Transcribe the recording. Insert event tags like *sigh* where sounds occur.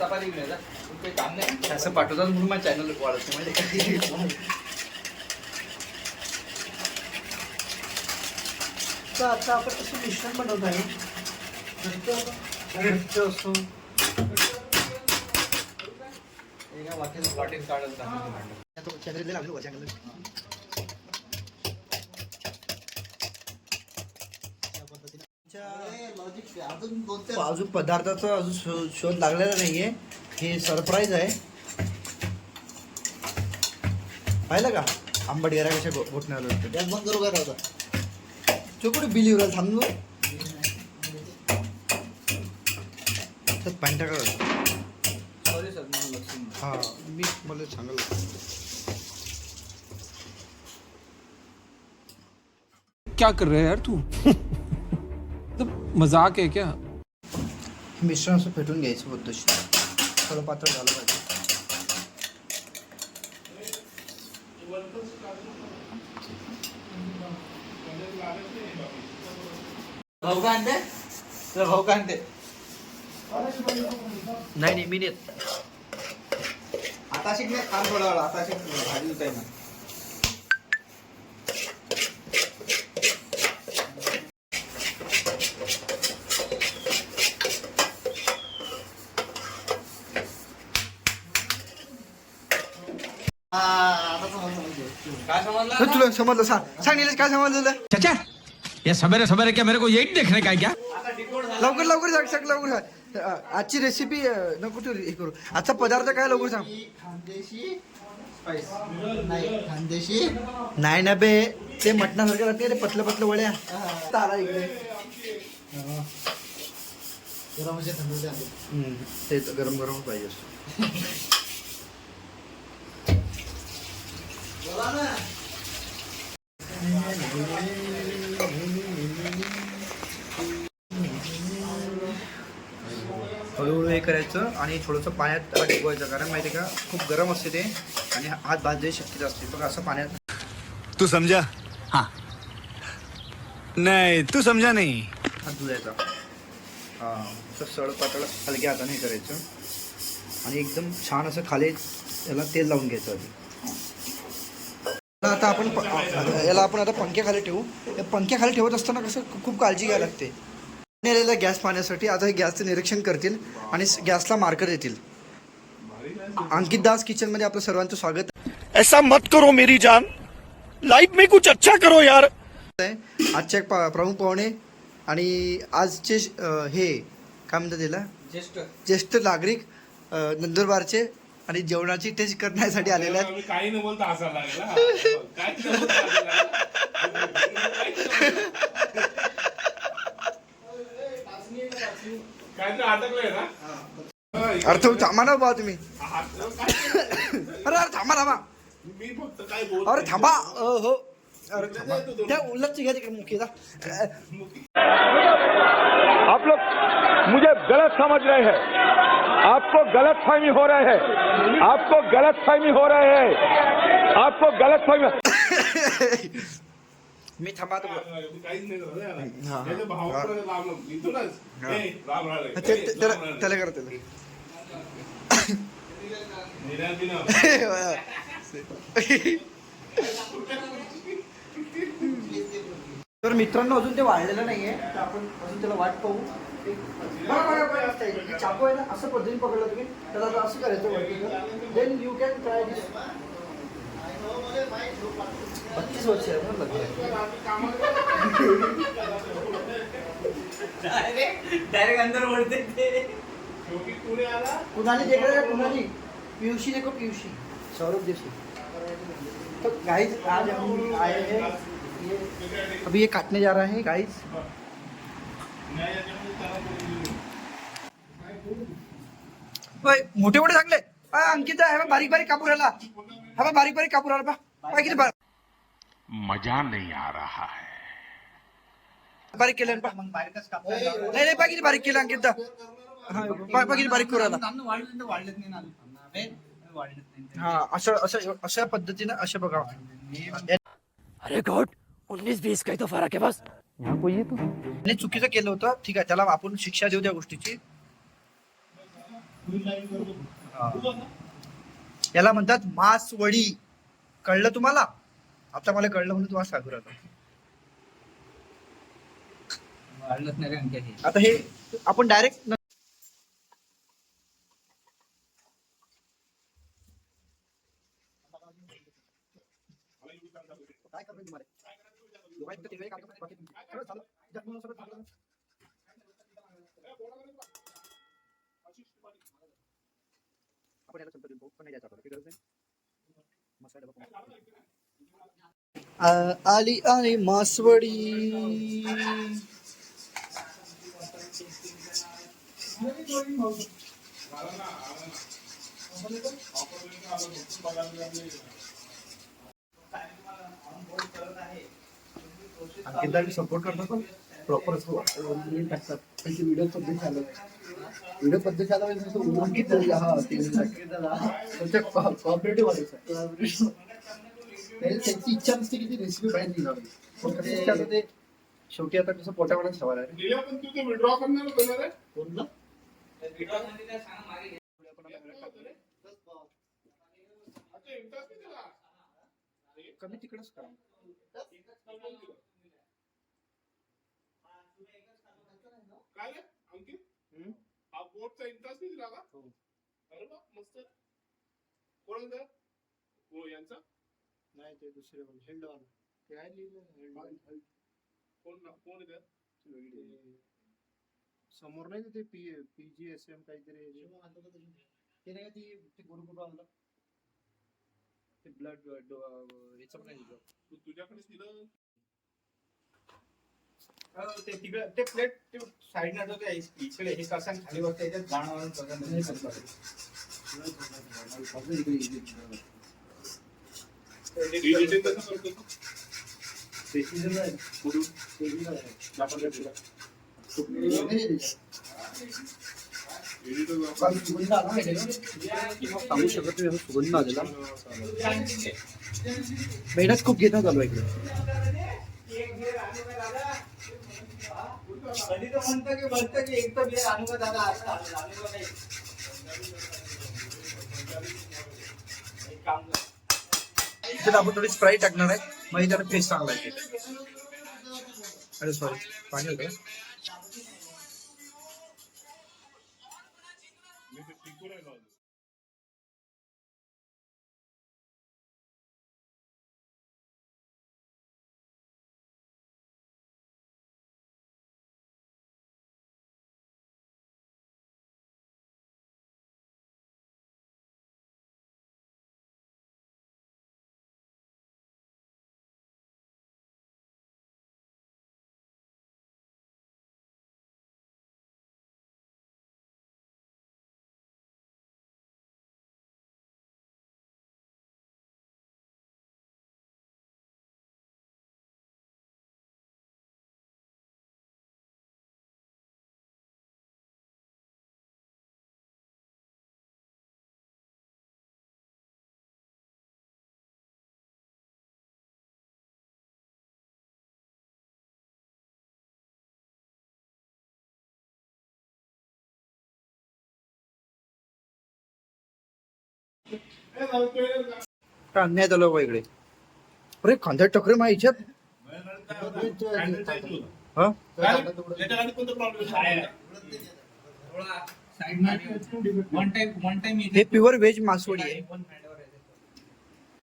चपाती घेऊन येतात. पण काही काम नाही. असं पाठवतात म्हणून माझ्या चॅनल वाढत नाही? तर आता आपण असं मिश्रण बनवत आहे. घट्ट असो वाटेत वाटेत काढत लागलो का चांगलं अजून पदार्थाचा अजून शो- शोध लागलेला नाहीये. हे सरप्राईज आहे. पाहिलं का? आंबट गेरा कशा घोटण्याला गॅस बंद करू तो कुठे बिल येऊ थांबलो त्यात पाणी टाकायला सॉरी सर मला लक्ष नाही. हा मी मला सांगायला क्या कर रहा है यार तू? मतलब मज़ाक है क्या? मिश्रण असं फेटून घ्यायचं पद्धतशीर थोडं पातळ झालं पाहिजे भाऊ का आणते तुला भाऊ का आणते नाही नाही मी नेत आता शिकले काम थोडा वेळा आता शिक भाजी उताय काय समजलं? तुला समजलं? सांग सांग निलेश काय समजलं चाचा ये सवेरे सवेरे क्या मेरे को यही देखने का है क्या? लवकर लवकर सांग सांग लवकर सांग अ, आजची रेसिपी नको तू हे करू. आजचा पदार्थ काय लवकर सांग? खानदेशी नाही खानदेशी. नाही ना बे ते मटणासारखं राहते रे पतलं पतलं वड्या. आला इकडे. जरा थंड द्या. हम्म, ते तर गरम गरम पाहिजे. *laughs* हे करायचं आणि थोडंसं पाण्यात त्याला टिकवायचं कारण माहिती का खूप गरम असते ते आणि हात भाजण्याची शक्यता असते. बघा असं पाण्यात तू समझा हाँ. नहीं तू समझा नहीं. हात धुवायचा. हां असं सळ पातळ हलक्या हाताने हे करायचं. आणि एकदम छान असं खाली याला तेल लावून घ्यायचं आधी. आता आपण याला आपण आता पंख्याखाली ठेवू. या पंख्याखाली ठेवत असताना कसं खूप काळजी घ्यायला लागते. नेलेला गॅस पाहण्यासाठी आता हे गॅसचं निरीक्षण करतील आणि गॅसला मार्कर देतील. अंकित दास किचनमध्ये आपलं सर्वांचं स्वागत. ऐसा मत करो मेरी जान. लाइफ में कुछ अच्छा करो यार. आहे. आजचे एक पा- प्रमुख पाहुणे आणि आजचे हे काय म्हणतात त्याला? ज्येष्ठ. नागरिक नंदुरबारचे आणि जेवणाची टेस्ट करण्यासाठी आलेले आहेत. काही न बोलता हसायला लागला? न लागला. काहीतरी अटकलंय ना थांबा ना बा तुम्ही. अरे अरे थांबा थांबा मी फक्त काय बोल अरे थांबा. हो. अरे थांबा. त्या उलटची घ्या तिकडे मुख्य आप लोग मुझे गलत समझ रहे हैं। आपको गलत फहमी हो रहे हैं। आपको गलत फहमी हो रहे हैं। आपको गलत फहमी *laughs* मी थांबा तो काहीच नाही. हा. हा. त्याला राम राम रे. त्याला करते निराश बिना. तर मित्रांनो अजून ते वाढलेलं नाहीये आपण अजून त्याला वाट पाहू. चाकू आहे ना असं पद्धतीने पकडलं तुम्ही त्याला असं करायचं then you can try this वर्ष लग्न डायरेक्ट अंदर ते आला कुणाली देख रहे पीयूषी देखो पीयूषी सौरभ तो गाइस आज हम आए हैं अभी ये काटने जा रहा है गाइस मोठे मोठे चांगले अंकिता हे बारीक बारीक कापूर आला हा बारीक बारीक कापूर आला बा- मजा नहीं आ रहा है। बारीक केलं नाही नाही बारीक केलं अंकिता. हा बारीक करू हा असं असं अशा पद्धतीनं अशा बघा. अरे गॉड उन्नीस बीस का ही तो फर्क है बस चुकीचं केलं होतं. ठीक आहे त्याला आपण शिक्षा देऊ त्या गोष्टीची. याला म्हणतात मासवडी. कळलं तुम्हाला? आता मला कळलं म्हणून तुम्हाला सांगू हे आता हे आपण डायरेक्ट काय करतो तुम्हाला. आपण याला देऊन पाहू, पण नाही द्यायचा आपल्याला, गरज नाही. मसाला आली आली मासवडी. सपोर्ट करतो पण प्रॉपर टाकतात त्यांची व्हिडिओ पद्धत झालं. व्हिडिओ पद्धत झाला म्हणजे हा कॉपरेटिव्ह *laughs* त्यांची इच्छा नसते की ती रेसिपी बाहेर निघावी पण कसं ते? शेवटी आता कसं पोटावरच ठेवायला आहे. लिहिलं पण तू ते विड्रॉ करणार होतं ना रे? कमी तिकडच करा. काय रे अंकित? हम्म? हा बोर्डचा इंटरेस्ट नाही दिला का? अरे वा मस्त. कोण होतं हो यांचा? नाही ते दुसरे हेल्डवाला काय लिहिलं कोण ना- कोण आहे? समोर नाही का ते पी पी एस एम काहीतरी हे जे. ते नाही का ती ते गुरुकृपा आणलं ते ब्लड याचं पण नाही दिलं. तू तुझ्याकडेच दिलं ते तिकडे ते प्लेट ते साईड न ते इकडे हे कसं खाली बसतं याच्यात जाणं नाही. सांगू शकत नाही सुगंध आलेला मेहनत खूप घेता चालू इकडे. काम कर आपण थोडी स्प्राईट टाकणार आहे. मग त्याला टेस्ट चांगला आहे अरे सॉरी पाणी होतं अन्याय झालं बा इकडे. अरे कांदा टकरे माझ्या हिच्यात हा? हे प्युअर व्हेज मासवडी आहे.